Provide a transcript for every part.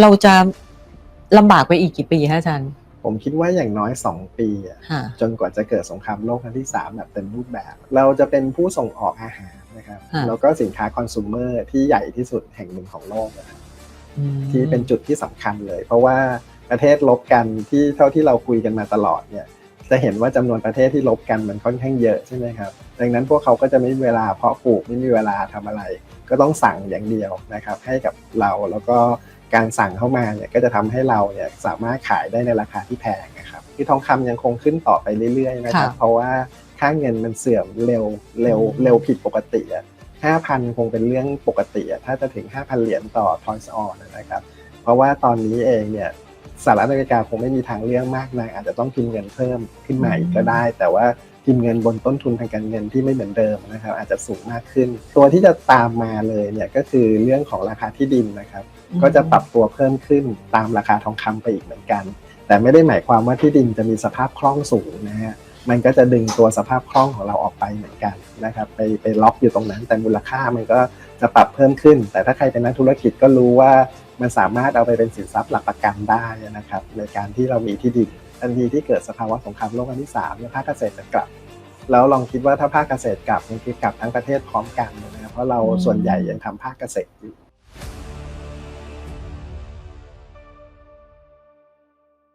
เราจะลำบากไปอีกกี่ปีฮะอาจารย์ผมคิดว่าอย่างน้อย 2 ปีอะค่ะ จนกว่าจะเกิดสงครามโลกครั้งที่ 3 แบบเต็มรูปแบบ เราจะเป็นผู้ส่งออกอาหารนะครับค่ะแล้วก็สินค้าคอน sumer ที่ใหญ่ที่สุดแห่งหนึ่งของโลกนะครับอืมที่เป็นจุดที่สำคัญเลย เพราะว่าประเทศลบกันที่เท่าที่เราคุยกันมาตลอดเนี่ยจะเห็นว่าจำนวนประเทศที่ลบกันมันค่อนข้างเยอะใช่ไหมครับดังนั้นพวกเขาก็จะไม่มีเวลาเพาะปลูกไม่มีเวลาทำอะไร ก็ต้องสั่งอย่างเดียวนะครับให้กับเราแล้วก็ การสั่งเข้ามาเนี่ยก็จะทำให้เราเนี่ยสามารถขายได้ในราคาที่แพงนะครับที่ทองคำยังคงขึ้นต่อไปเรื่อยๆนะครับค่ะเพราะว่าค่าเงินมันเสื่อมเร็วเร็วอืมเร็วผิดปกติอะห้าพันคงเป็นเรื่องปกติอะถ้าจะถึง 5,000 เหรียญต่อทอยส์ออนนะครับ เพราะว่าตอนนี้เองเนี่ยสหรัฐอเมริกาคงไม่มีทางเลือกมากนักอาจจะต้องพิมพ์เงินเพิ่มขึ้นมาอีกก็ได้ แต่ว่าพิมพ์เงินบนต้นทุนทางการเงินที่ไม่เหมือนเดิมนะครับ อาจจะสูงมากขึ้น ตัวที่จะตามมาเลยเนี่ยก็คือเรื่องของราคาที่ดินนะครับ ก็จะปรับตัวเพิ่มขึ้นตามราคาทองคำไปอีกเหมือนกัน แต่ไม่ได้หมายความว่าที่ดินจะมีสภาพคล่องสูงนะฮะมันก็จะดึงตัวสภาพคล่องของเราออกไปเหมือนกันนะครับไปไปล็อกอยู่ตรงนั้น แต่มูลค่ามันก็จะปรับเพิ่มขึ้น แต่ถ้าใครเป็นนักธุรกิจก็รู้ว่ามันสามารถเอาไปเป็นสินทรัพย์หลักประกันได้นะครับ ในการที่เรามีที่ดินทันทีที่เกิดสภาวะสงครามโลกครั้งที่สามเนี่ยภาคเกษตรจะกลับ แล้วลองคิดว่าถ้าภาคเกษตรกลับมันคือกลับทั้งประเทศพร้อมกันนะครับเพราะเราส่วนใหญ่ยังทำภาคเกษตรอยู่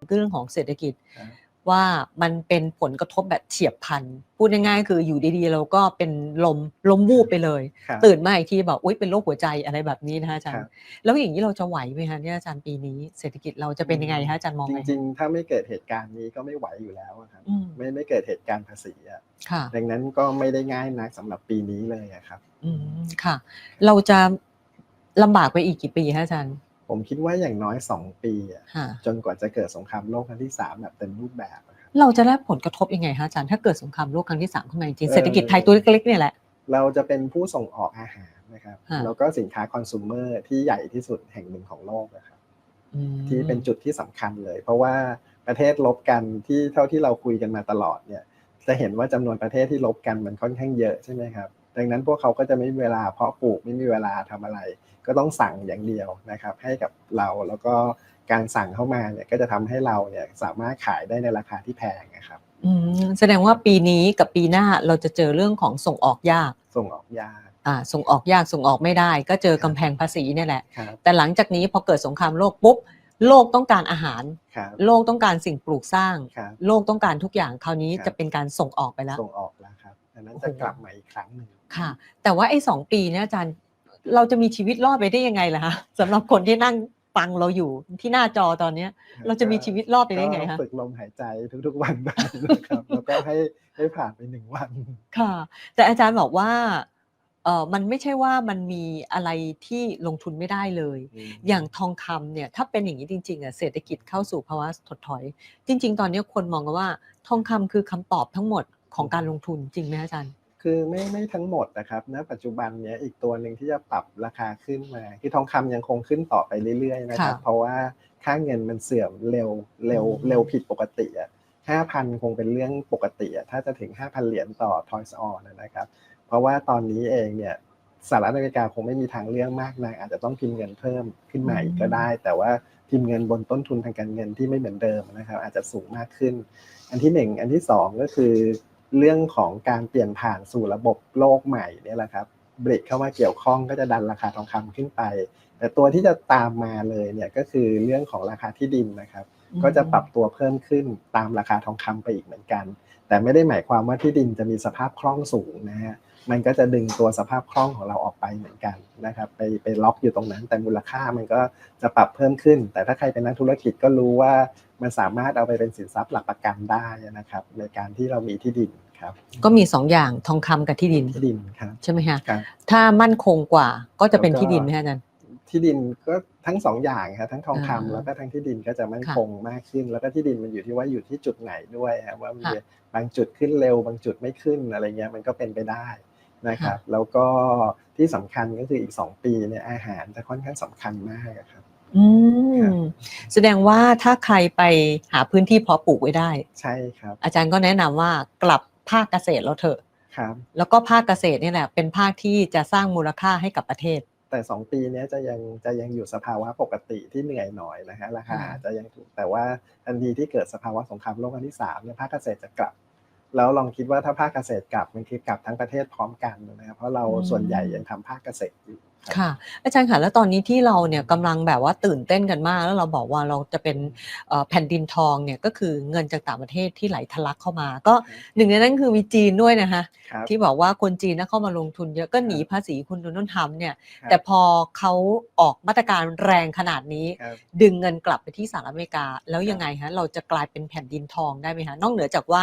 เรื่องของเศรษฐกิจครับว่ามันเป็นผลกระทบแบบเฉียบพลัน พูดง่ายๆคืออยู่ดีๆ เราก็เป็นลมล้มวูบไปเลยครับตื่นมาอีกทีแบบอุ้ยเป็นโรคหัวใจอะไรแบบนี้นะคะอาจารครัย์บแล้วอย่างนี้เราจะไหวไหมคะเนี่ยอาจารย์ปีนี้เศรษฐกิจเราจะเป็นยังไงคะอาจารย์มองจไงริงๆ ถ้าไม่เกิดเหตุการณ์นี้ก็ไม่ไหวอยู่แล้วอะครับอืมไม่ไม่เกิดเหตุการณ์ภาษีอะค่ะดังนั้นก็ไม่ได้ง่ายนักสำหรับปีนี้เลยอะครับ อืมค่ะ เราจะลำบากไปอีกกี่ปีคะอาจารย์ ผมคิดว่าอย่างน้อย2ปีอะค่ะจนกว่าจะเกิดสงครามโลกครั้งที่3แบบเต็มรูปแบบอะครับเราจะได้ผลกระทบยังไงคะอาจารย์ถ้าเกิดสงครามโลกครั้งที่สามขึ้นมาจริงๆเอ่อเศรษฐกิจไทยตัวเล็กๆเนี่ยแหละเราจะเป็นผู้ส่งออกอาหารนะครับค่ะแล้วก็สินค้าคอน sumer ที่ใหญ่ที่สุดแห่งหนึ่งของโลกนะครับอืมที่เป็นจุดที่สำคัญเลย เพราะว่าประเทศลบกันที่เท่าที่เราคุยกันมาตลอดเนี่ยจะเห็นว่าจำนวนประเทศที่ลบกันมันค่อนข้างเยอะใช่ไหมครับดังนั้นพวกเขาก็จะไม่มีเวลาเพาะปลูกไม่มีเวลาทำอะไร ก็ต้องสั่งอย่างเดียวนะครับให้กับเราแล้วก็การสั่งเข้ามาเนี่ยก็จะทำให้เราเนี่ยสามารถขายได้ในราคาที่แพงนะครับอืมแสดงว่าปีนี้กับปีหน้าเราจะเจอเรื่องของส่งออกยาก ส่งออกยากอ่าส่งออกยากส่งออกไม่ได้ ก็เจอกำแพงภาษีเนี่ยแหละครับแต่หลังจากนี้พอเกิดสงครามโลกปุ๊บโลกต้องการอาหารครับโลกต้องการสิ่งปลูกสร้างครับโลกต้องการทุกอย่างคราวนี้ครับจะเป็นการส่งออกไปแล้วส่งออกแล้วครับดังนั้นจะกลับมาอีกครั้งหนึ่งค่ะ แต่ว่าไอ้สองปีเนี่ยอาจารย์ เราจะมีชีวิตรอดไปได้ยังไงล่ะคะสำหรับคนที่นั่งฟังเราอยู่ที่หน้าจอตอนเนี้ย เราจะมีชีวิตรอดไปได้ไงก็คะฝึกลมหายใจทุกๆวันไปนะครับแล้วก็ให้ให้ผ่านไปหนึ่งวัน ค่ะ แต่อาจารย์บอกว่าเออมันไม่ใช่ว่ามันมีอะไรที่ลงทุนไม่ได้เลย อย่างทองคำเนี่ยถ้าเป็นอย่างนี้จริงๆอะเศรษฐกิจเข้าสู่ภาวะถดถอย จริง ๆ ตอนนี้คนมองกันว่า ทองคำคือคำตอบทั้งหมดของการลงทุนจริงไหมอาจารย์ คือไม่ไม่ทั้งหมดนะครับณปัจจุบันเนี้ยอีกตัวหนึ่งที่จะปรับราคาขึ้นมาคือทองคำยังคงขึ้นต่อไปเรื่อยๆนะครับค่ะเพราะว่าค่าเงินมันเสื่อมเร็วเร็วอืมเร็วผิดปกติอะห้าพันคงเป็นเรื่องปกติอะถ้าจะถึง5,000เหรียญต่อทอยส์ออนนะครับ เพราะว่าตอนนี้เองเนี่ยสหรัฐอเมริกาคงไม่มีทางเลือกมากนักอาจจะต้องพิมพ์เงินเพิ่มขึ้นมาอีกก็ได้ แต่ว่าพิมพ์เงินบนต้นทุนทางการเงินที่ไม่เหมือนเดิมนะครับ อาจจะสูงมากขึ้น อันที่หนึ่งอันที่สองก็คือ เรื่องของการเปลี่ยนผ่านสู่ระบบโลกใหม่เนี่ยแหละครับบริกเข้ามาเกี่ยวข้องก็จะดันราคาทองคำขึ้นไป แต่ตัวที่จะตามมาเลยเนี่ยก็คือเรื่องของราคาที่ดินนะครับ ก็จะปรับตัวเพิ่มขึ้นตามราคาทองคำไปอีกเหมือนกัน แต่ไม่ได้หมายความว่าที่ดินจะมีสภาพคล่องสูงนะฮะ มันก็จะดึงตัวสภาพคล่องของเราออกไปเหมือนกันนะครับไปไปล็อกอยู่ตรงนั้น แต่มูลค่ามันก็จะปรับเพิ่มขึ้น แต่ถ้าใครเป็นนักธุรกิจก็รู้ว่ามันสามารถเอาไปเป็นสินทรัพย์หลักประกันได้นะครับในการที่เรามีที่ดินครับก็มีสองอย่างทองคำกับที่ดินที่ดินครับใช่ไหมคะครับถ้ามั่นคงกว่าก็จะเป็นแล้วก็ที่ดินไหมคะอาจารย์ที่ดินก็ทั้งสองอย่างครับทั้งทองคำอ่าแล้วก็ทั้งที่ดินก็จะมั่นค่ะคงมากขึ้น แล้วก็ที่ดินมันอยู่ที่ว่าอยู่ที่จุดไหนด้วยครับว่ามันค่ะจะบางจุดขึ้นเร็ว บางจุดไม่ขึ้นอะไรเงี้ยมันก็เป็นไปได้ นะครับ แล้วก็ที่สำคัญก็คืออีก 2 ปีเนี่ยอาหารจะค่อนข้างสำคัญมากอะครับอืครับมแสดงว่าถ้าใครไปหาพื้นที่เพาะปลูกไว้ได้ ใช่ครับ อาจารย์ก็แนะนำว่ากลับภาคเกษตรเราเถอะครับแล้วก็ภาคเกษตรนี่แหละเป็นภาคที่จะสร้างมูลค่าให้กับประเทศ แต่สองปีเนี้ยจะยังจะยังอยู่สภาวะปกติที่เหนื่อยหน่อยนะฮะราคาค่ะอาจจะยังถูกแต่ว่าทันทีที่เกิดสภาวะสงครามโลกครั้งที่สามเนี่ยภาคเกษตรจะกลับ แล้วลองคิดว่าถ้าภาคเกษตรกลับมันคือกลับทั้งประเทศพร้อมกันนะครับเพราะเราส่วนใหญ่ยังทำภาคเกษตรอยู่รับ ค่ะ อาจารย์ค่ะแล้วตอนนี้ที่เราเนี่ยกำลังแบบว่าตื่นเต้นกันมาก แล้วเราบอกว่าเราจะเป็นเอ่อแผ่นดินทองเนี่ยก็คือเงินจากต่างประเทศที่ไหลทะลักเข้ามา ก็หนึ่งในนั้นคือมีจีนด้วยนะคะ ครับที่บอกว่าคนจีนนะเข้ามาลงทุนเยอะก็หนีภาษีคุณโดนัลด์ทรัมป์เนี่ยครับ แต่พอเขาออกมาตรการแรงขนาดนี้ ครับดึงเงินกลับไปที่สหรัฐอเมริกา แล้วยังไงฮะเราจะกลายเป็นแผ่นดินทองได้ไหมฮะนอกเหนือจากว่า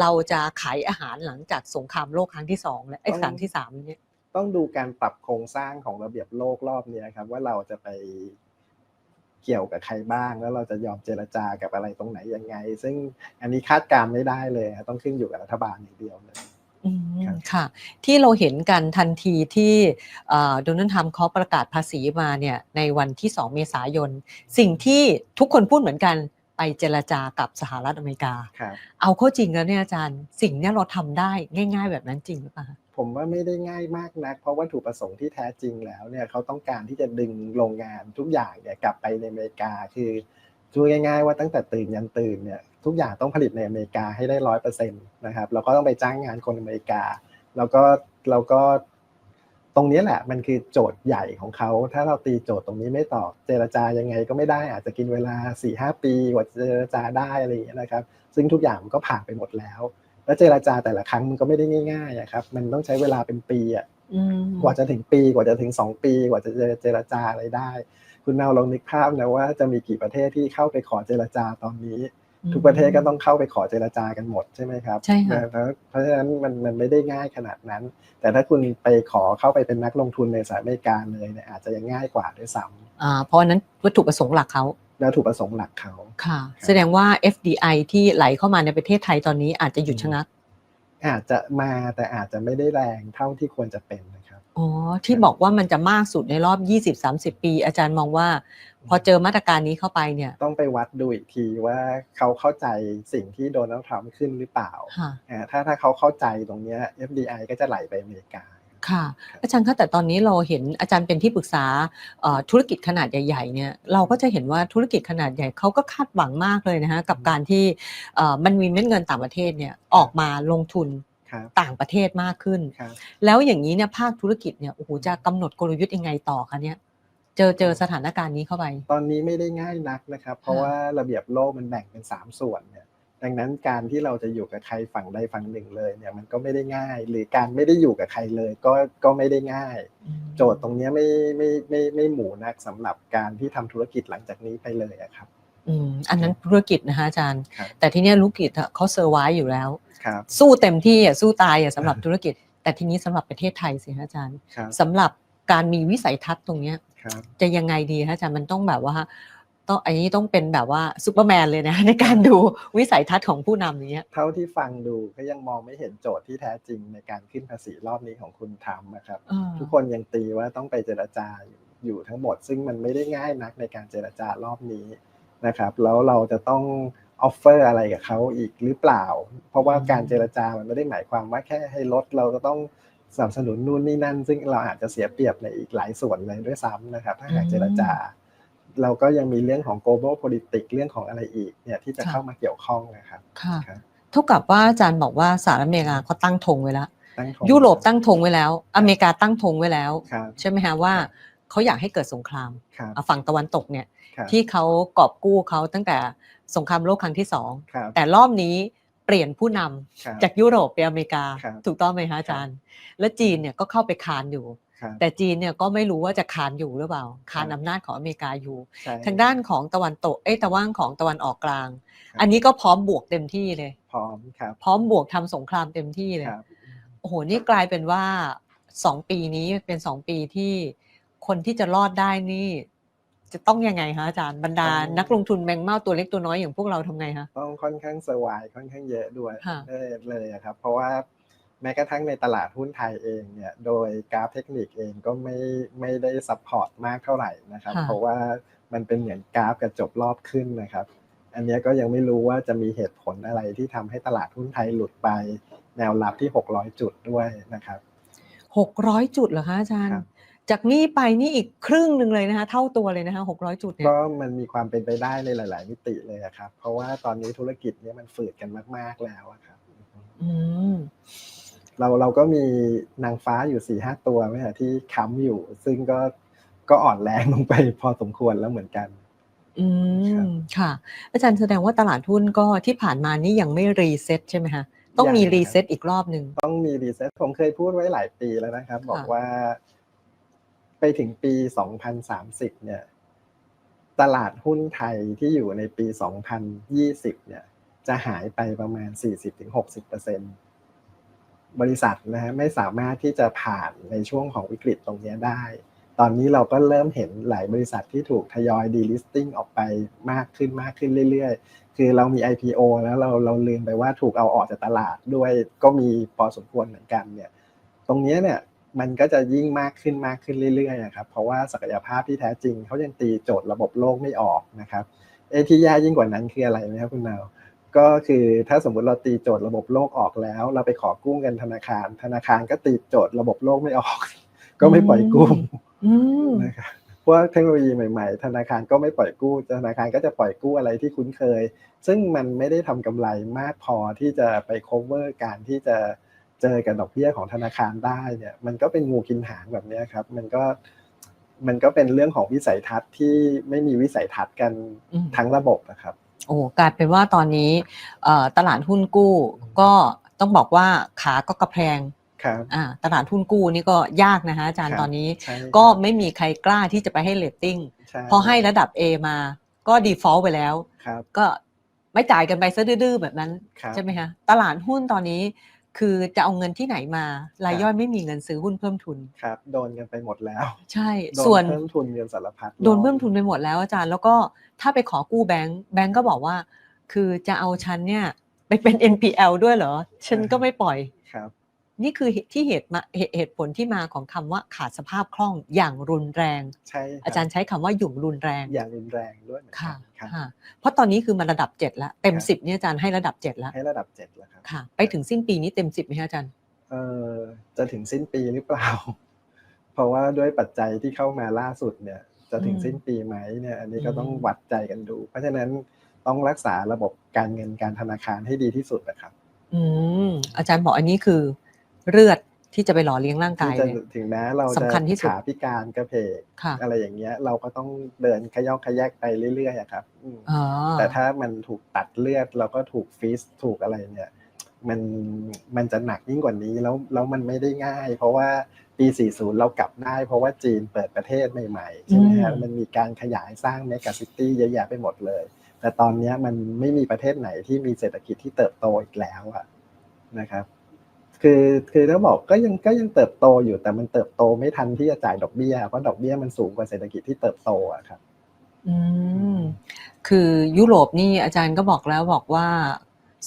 เราจะขายอาหารหลังจากสงครามโลกครั้งที่สองและไอ้ครั้งที่สามเนี่ย ต้องดูการปรับโครงสร้างของระเบียบโลกรอบเนี้ยครับ ว่าเราจะไปเกี่ยวกับใครบ้าง แล้วเราจะยอมเจรจากับอะไรตรงไหนยังไง ซึ่งอันนี้คาดการณ์ไม่ได้เลยครับต้องขึ้นอยู่กับรัฐบาลอย่างเดียวเลยอืมครับค่ะที่เราเห็นกันทันทีที่โดนัลด์ทรัมป์เขาประกาศภาษีมาเนี่ยในวันที่ 2 เมษายน สิ่งที่ทุกคนพูดเหมือนกันไปเจรจากับสหรัฐอเมริกาครับเอาเข้าจริงแล้วเนี่ยอาจารย์ สิ่งเนี้ยเราทำได้ง่าย ๆ แบบนั้นจริงหรือเปล่าคะ ผมว่าไม่ได้ง่ายมากนัก เพราะวัตถุประสงค์ที่แท้จริงแล้วเนี่ยเขาต้องการที่จะดึงโรงงานทุกอย่างเนี่ยกลับไปในอเมริกาคือพูดง่าย ๆ ว่าตั้งแต่ตื่นยันตื่นเนี่ยทุกอย่างต้องผลิตในอเมริกาให้ได้ร้อยเปอร์เซ็นต์นะครับแล้วก็ต้องไปจ้างงานคนอเมริกา แล้วก็แล้วก็ตรงนี้แหละมันคือโจทย์ใหญ่ของเขา ถ้าเราตีโจทย์ตรงนี้ไม่ตอบเจรจายังไงก็ไม่ได้อาจจะกินเวลา4ี่หปีกว่าจะเจรจาได้อะไรอย่างเงี้ยนะครับ ซึ่งทุกอย่างมันก็ผ่านไปหมดแล้ว แล้วเจรจาแต่ละครั้งมันก็ไม่ได้ง่ายๆอะครับมันต้องใช้เวลาเป็นปีอะอืมกว่าจะถึงปีกว่าจะถึงสองปี กว่าจะเจรจาอะไรได้ คุณเนาลองนึกภาพนะว่าจะมีกี่ประเทศที่เข้าไปขอเจรจาตอนนี้ ทุกประเทศก็ต้องเข้าไปขอเจรจากันหมดใช่ไหมครับใช่ค่ะแล้วเพราะฉะนั้นมันมันไม่ได้ง่ายขนาดนั้น แต่ถ้าคุณไปขอเข้าไปเป็นนักลงทุนในสหรัฐอเมริกาเลยเนี่ยอาจจะยังง่ายกว่าด้วยซ้อ่าเพราะอันนั้นวัตถุประสงค์หลักเขาำแล้วถูกประสงค์หลักเขาค่ะครับแสดงว่า FDI ที่ไหลเข้ามาในประเทศไทยตอนนี้อาจจะหยุดชะงัก อาจจะมาแต่อาจจะไม่ได้แรงเท่าที่ควรจะเป็นนะครับอ๋อที่บอกว่ามันจะมากสุดในรอบ 20-30 ปี อาจารย์มองว่า พอเจอมาตรการนี้เข้าไปเนี่ย ต้องไปวัดดูอีกทีว่าเขาเข้าใจสิ่งที่โดนัลด์ทรัมป์ขึ้นหรือเปล่าค่ะอ่าถ้าถ้าเขาเข้าใจตรงเนี้ย FDI ก็จะไหลไปอเมริกา ค่ะ อาจารย์คะแต่ตอนนี้เราเห็นอาจารย์เป็นที่ปรึกษาเอ่อธุรกิจขนาดใหญ่ๆเนี่ยเราก็จะเห็นว่าธุรกิจขนาดใหญ่เขาก็คาดหวังมากเลยนะฮะกับการที่เอ่อมันมีเม็ดเงินต่างประเทศเนี่ยออกมาลงทุนครับต่างประเทศมากขึ้นครับแล้วอย่างนี้เนี่ยภาคธุรกิจเนี่ยโอ้โหจะกำหนดกลยุทธ์ยังไงต่อคะเนี่ยเจอเจอสถานการณ์นี้เข้าไป ตอนนี้ไม่ได้ง่ายนักนะครับ เพราะว่าระเบียบโลกมันแบ่งเป็น 3 ส่วนเนี่ย ดังนั้นการที่เราจะอยู่กับใครฝั่งใดฝั่งหนึ่งเลยเนี่ยมันก็ไม่ได้ง่าย หรือการไม่ได้อยู่กับใครเลยก็ก็ไม่ได้ง่าย โจทย์ตรงเนี้ยไม่ไม่ไม่ไม่หมูนักสำหรับการที่ทำธุรกิจหลังจากนี้ไปเลยอะครับอืมอันนั้นธุรกิจนะคะอาจารย์ครับแต่ที่เนี้ยธุรกิจอะเขาเซอร์ไวอยู่แล้วครับสู้เต็มที่อะสู้ตายอะสำหรับธุรกิจ แต่ทีนี้สำหรับประเทศไทยสิคะอาจารย์ครับสำหรับการมีวิสัยทัศน์ตรงเนี้ยครับจะยังไงดีคะอาจารย์มันต้องแบบว่า ต้องอันนี้ต้องเป็นแบบว่าซูเปอร์แมนเลยนะในการดูวิสัยทัศน์ของผู้นำอย่างเงี้ยเท่าที่ฟังดูก็ยังมองไม่เห็นโจทย์ที่แท้จริงในการขึ้นภาษีรอบนี้ของคุณทรัมป์นะครับอ่าทุกคนยังตีว่าต้องไปเจรจาอยู่อยู่ทั้งหมด ซึ่งมันไม่ได้ง่ายนักในการเจรจารอบนี้นะครับ แล้วเราจะต้องออฟเฟอร์อะไรกับเขาอีกหรือเปล่า เพราะว่าการเจรจามันไม่ได้หมายความว่าแค่ให้ลดเราก็ต้องสนับสนุนนู่นนี่นั่น ซึ่งเราอาจจะเสียเปรียบในอีกหลายส่วนเลยด้วยซ้ำนะครับ ถ้าหากเจรจา เราก็ยังมีเรื่องของ global politics เรื่องของอะไรอีกเนี่ยที่จะเข้ามาเกี่ยวข้องนะครับค่ะครับเท่ากับว่าอาจารย์บอกว่าสหรัฐอเมริกาเขาตั้งธงไว้แล้วตั้งของยุโรปตั้งธงไว้แล้ว อเมริกาตั้งธงไว้แล้วครับใช่ไหมฮะว่าเขาอยากให้เกิดสงครามครับอะฝั่งตะวันตกเนี่ยครับที่เขากอบกู้เขาตั้งแต่สงครามโลกครั้งที่สองครับแต่รอบนี้เปลี่ยนผู้นำครับจากยุโรปไปอเมริกาครับถูกต้องไหมฮะอาจารย์ และจีนเนี่ยก็เข้าไปคานอยู่ครับ แต่จีนเนี่ยก็ไม่รู้ว่าจะคานอยู่หรือเปล่าคานครับอำนาจของอเมริกาอยู่ใช่ทางด้านของตะวันตกเอ้ยตะวันของตะวันออกกลางครับอันนี้ก็พร้อมบวกเต็มที่เลย พร้อมครับพร้อมบวกทำสงครามเต็มที่เลยครับโอ้โหนี่กลายเป็นว่าสองปีนี้เป็นสองปีที่คนที่จะรอดได้นี่ จะต้องยังไงคะอาจารย์บรรดา นักลงทุนแมงเม่าตัวเล็กตัวน้อยอย่างพวกเราทำไงคะต้องค่อนข้างสวายค่อนข้างเยอะด้วยค่ะเลยเลยอะครับ เพราะว่า แม้กระทั่งในตลาดหุ้นไทยเองเนี่ยโดยกราฟเทคนิคเองก็ไม่ไม่ได้ซัพพอร์ตมากเท่าไหร่นะครับ เพราะว่ามันเป็นเหมือนกราฟกระจบรอบขึ้นนะครับ อันเนี้ยก็ยังไม่รู้ว่าจะมีเหตุผลอะไรที่ทำให้ตลาดหุ้นไทยหลุดไปแนวรับที่ 600 จุดด้วยนะครับหกร้อยจุดเหรอคะอาจารย์ครับจากนี้ไปนี่อีกครึ่งหนึ่งเลยนะคะเท่าตัวเลยนะคะหกร้อยจุดเนี่ยก็มันมีความเป็นไปได้ในหลาย ๆ มิติเลยอะครับ เพราะว่าตอนนี้ธุรกิจเนี้มันฝืดกันมาก ๆ แล้วอะครับ อืม เราเราก็มีนางฟ้าอยู่สี่ห้าตัวไหมฮะที่ค้ำอยู่ ซึ่งก็ก็อ่อนแรงลงไปพอสมควรแล้วเหมือนกัน อืครัมบค่ะ อาจารย์แสดงว่าตลาดหุ้นก็ที่ผ่านมานี่ยังไม่รีเซ็ตใช่ไหมคะต้องมียังครับรีเซ็ตอีกรอบหนึ่งต้องมีรีเซ็ตผมเคยพูดไว้หลายปีแล้วนะครับ บอกค่ะว่า ไปถึงปี2030เนี่ย ตลาดหุ้นไทยที่อยู่ในปี2020เนี่ย จะหายไปประมาณ40-60%บริ บริษัทนะฮะไม่สามารถที่จะผ่านในช่วงของวิกฤตตรงนี้ได้ ตอนนี้เราก็เริ่มเห็นหลายบริษัทที่ถูกทยอยดีลิสติ้งออกไปมากขึ้นมากขึ้นเรื่อยๆ คือเรามี IPO แล้วเราเราลืมไปว่าถูกเอาออกจากตลาดด้วยก็มีพอสมควรเหมือนกันเนี่ย ตรงนี้เนี่ยมันก็จะยิ่งมากขึ้นมากขึ้นเรื่อยๆอะครับ เพราะว่าศักยภาพที่แท้จริงเขายังตีโจทย์ระบบโลกไม่ออกนะครับ เอที่แย่ยิ่งกว่านั้นคืออะไรไหมครับคุณนาว ก็คือถ้าสมมุติเราตีโจทย์ระบบโลกออกแล้ว เราไปขอกู้เงินธนาคาร ธนาคารก็ตีโจทย์ระบบโลกไม่ออก ก็ไม่ปล่อยกู้อืมนะครับพวกเทคโนโลยีใหม่ๆ ธนาคารก็ไม่ปล่อยกู้ ธนาคารก็จะปล่อยกู้อะไรที่คุ้นเคย ซึ่งมันไม่ได้ทำกำไรมากพอที่จะไป cover การที่จะเจอกับดอกเบี้ยของธนาคารได้เนี่ย มันก็เป็นงูกินหางแบบเนี้ยครับ มันก็มันก็เป็นเรื่องของวิสัยทัศน์ที่ไม่มีวิสัยทัศน์กันอืมทั้งระบบนะครับ โอ้กลายเป็นว่าตอนนี้เอ่อตลาดหุ้นกู้ก็ต้องบอกว่าขาก็กระแพงครับอ่าตลาดหุ้นกู้นี่ก็ยากนะคะอาจารย์ครับตอนนี้ใช่ครับก็ไม่มีใครกล้าที่จะไปให้เลตติ้งใช่พอให้ระดับ A มาก็ default ไปแล้วครับก็ไม่จ่ายกันไปซะดื้อๆแบบนั้นครับใช่ไหมคะตลาดหุ้นตอนนี้ คือจะเอาเงินที่ไหนมารายย่อยไม่มีเงินซื้อหุ้นเพิ่มทุน ครับ โดนกันไปหมดแล้ว ใช่โดนส่วนเพิ่มทุนเงินสารพัดโดนเพิ่มทุนไปหมดแล้วอาจารย์ แล้วก็ถ้าไปขอกู้แบงก์แบงก์ก็บอกว่า คือจะเอาฉันเนี่ยไปเป็น NPL ด้วยเหรอ ฉันก็ไม่ปล่อย ครับ นี่คือที่เหตุมาเหตุเหตุผลที่มาของคำว่าขาดสภาพคล่องอย่างรุนแรงใช่คบอาจารย์ใช้คำว่าหยุ่มรุนแรง อย่างรุนแรงด้วยเหมือนกัค่ะนครับค่ะเพราะตอนนี้คือมันระดับเจ็ดแล้วเต็มครับสิบเนี่ยอาจารย์ให้ระดับเจ็ดแล้วให้ระดับเจ็ดแล้วครับค่ะ ไปถึงสิ้นปีนี้เต็มสิบไหมคะอาจารย์เออจะถึงสิ้นปีหรือเปล่า เพราะว่าด้วยปัจจัยที่เข้ามาล่าสุดเนี่ย จะถึงอืมสิ้นปีไหมเนี่ยอันนี้ก็ต้องอืมวัดใจกันดู เพราะฉะนั้นต้องรักษาระบบการเงินการธนาคารให้ดีที่สุดนะครับ อืมอาจารย์บอกอันนี้คือ เลือดที่จะไปหล่อเลี้ยงร่างที่กายจะเลยถึงแม้เราจะสำคัญที่สุดขาพิการกระเพกค่ะอะไรอย่างเงี้ย เราก็ต้องเดินขยอกขยแยกไปเรื่อยๆอะครับอืมอ๋อแต่ถ้ามันถูกตัดเลือดแล้วก็ถูกฟีสถูกอะไรเนี่ย มันมันจะหนักยิ่งกว่านี้แล้วแล้วมันไม่ได้ง่าย เพราะว่าปี 40 เรากลับได้ เพราะว่าจีนเปิดประเทศใหม่ๆใช่ไหมฮะอืมมันมีการขยายสร้างเมกะซิตี้เยอะแยะไปหมดเลย แต่ตอนเนี้ยมันไม่มีประเทศไหนที่มีเศรษฐกิจที่เติบโตอีกแล้วอะนะครับ คือคือถ้าบอกก็ยังก็ยังเติบโตอยู่แต่มันเติบโตไม่ทันที่จะจ่ายดอกเบี้ยเพราะดอกเบี้ยมันสูงกว่าเศรษฐกิจที่เติบโตอะครับ อืมคือยุโรปนี่อาจารย์ก็บอกแล้วบอกว่า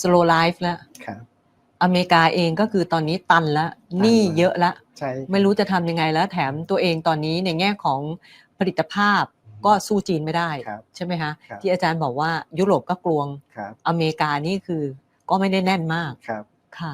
slow life แล้วครับอเมริกาเองก็คือตอนนี้ตันแล้วหนี้เยอะแล้วใช่ไม่รู้จะทำยังไงแล้วแถมตัวเองตอนนี้ในแง่ของผลิตภาพก็สู้จีนไม่ได้ครับใช่ไหมคะครับที่อาจารย์บอกว่ายุโรปก็กลวงครับอเมริกานี่คือก็ไม่ได้แน่นมากครับค่ะ